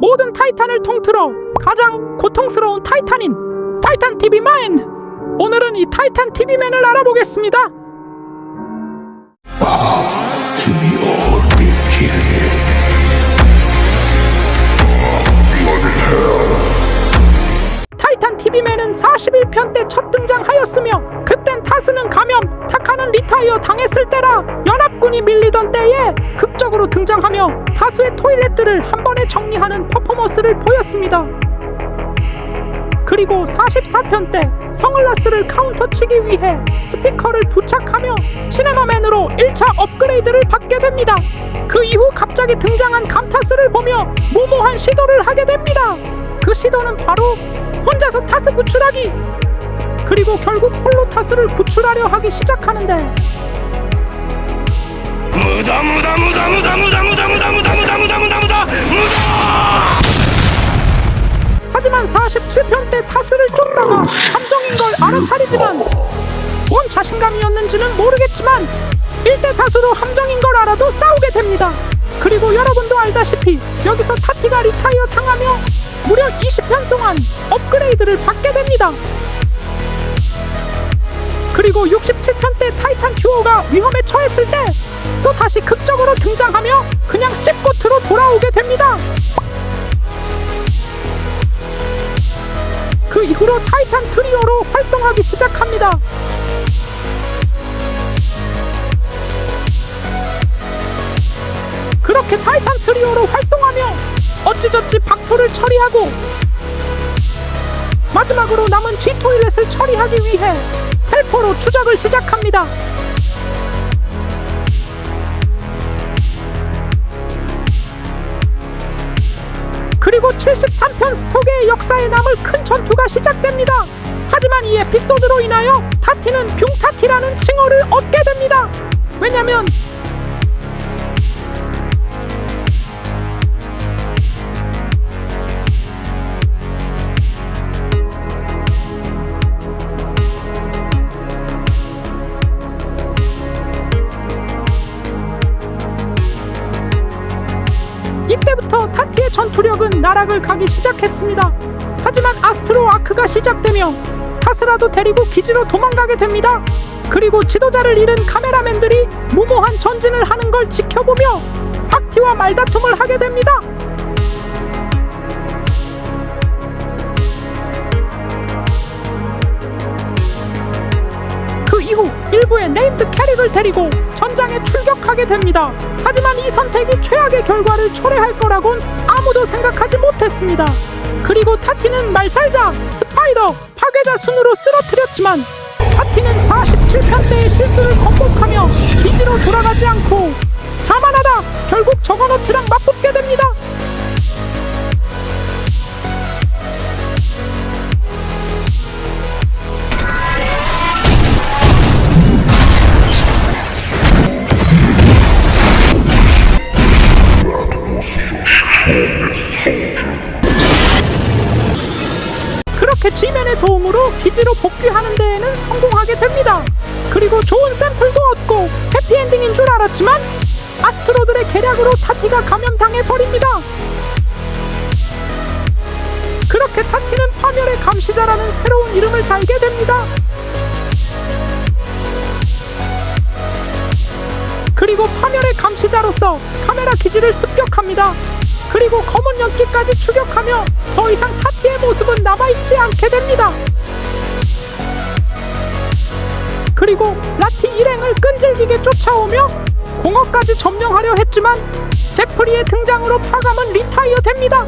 모든 타이탄을 통틀어 가장 고통스러운 타이탄인 타이탄 TV맨! 오늘은 이 타이탄 TV맨을 알아보겠습니다. 타이탄 TV맨은 41편 때 첫 등장하였으며 그땐 타스는 감염, 타카는 리타이어 당했을 때라 연합군이 밀리던 때에 극적으로 등장하며 다수의 토일렛들을 한 번에 정리하는 퍼포먼스를 보였습니다. 그리고 44편 때 성을라스를 카운터치기 위해 스피커를 부착하며 시네마맨으로 1차 업그레이드를 받게 됩니다. 그 이후 갑자기 등장한 감타스를 보며 무모한 시도를 하게 됩니다. 그 시도는 바로 혼자서 타스 구출하기 그리고 결국 홀로 타스를 구출하려 하기 시작하는데 무다 무다 무다 무다 무다 무다 무다 무다 무다 무다 무다 무다 하지만 47편 때 타스를 쫓다가 함정인 걸 알아차리지만 뭔 자신감이었는지는 모르겠지만 1대 타수로 함정인 걸 알아도 싸우게 됩니다. 그리고 여러분도 알다시피 여기서 타티가 리타이어 당하며 무려 20편 동안 업그레이드를 받게 됩니다. 그리고 67편 때 타이탄 듀오가 위험에 처했을 때 또 다시 극적으로 등장하며 그냥 씹고트로 돌아오게 됩니다. 그 이후로 타이탄 트리오로 활동하기 시작합니다. 그렇게 타이탄 트리오로 활동하며 어찌저찌 박토를 처리하고 마지막으로 남은 G 토일렛을 처리하기 위해 텔포로 추적을 시작합니다. 그리고 73편 스토게의 역사에 남을 큰 전투가 시작됩니다. 하지만 이 에피소드로 인하여 타티는 뿅타티라는 칭호를 얻게 됩니다. 왜냐면 이때부터 타티의 전투력은 나락을 가기 시작했습니다. 하지만 아스트로 아크가 시작되며 타스라도 데리고 기지로 도망가게 됩니다. 그리고 지도자를 잃은 카메라맨들이 무모한 전진을 하는 걸 지켜보며 박티와 말다툼을 하게 됩니다. 그 이후 일부의 네임드 캐릭을 데리고 전장에 출 격하게 됩니다. 하지만 이 선택이 최악의 결과를 초래할 거라곤 아무도 생각하지 못했습니다. 그리고 타티는 말살자, 스파이더, 파괴자 순으로 쓰러뜨렸지만 타티는 47편 때의 실수를 번복하며 기지로 돌아가지 않고 그렇게 G맨의 도움으로 기지로 복귀하는 데에는 성공하게 됩니다. 그리고 좋은 샘플도 얻고 해피엔딩인 줄 알았지만 아스트로들의 계략으로 타티가 감염당해 버립니다. 그렇게 타티는 파멸의 감시자라는 새로운 이름을 달게 됩니다. 그리고 파멸의 감시자로서 카메라 기지를 습격합니다. 그리고 검은 연기까지 추격하며 더 이상 타티의 모습은 남아있지 않게 됩니다. 그리고 라티 일행을 끈질기게 쫓아오며 공허까지 점령하려 했지만 제프리의 등장으로 파감은 리타이어 됩니다.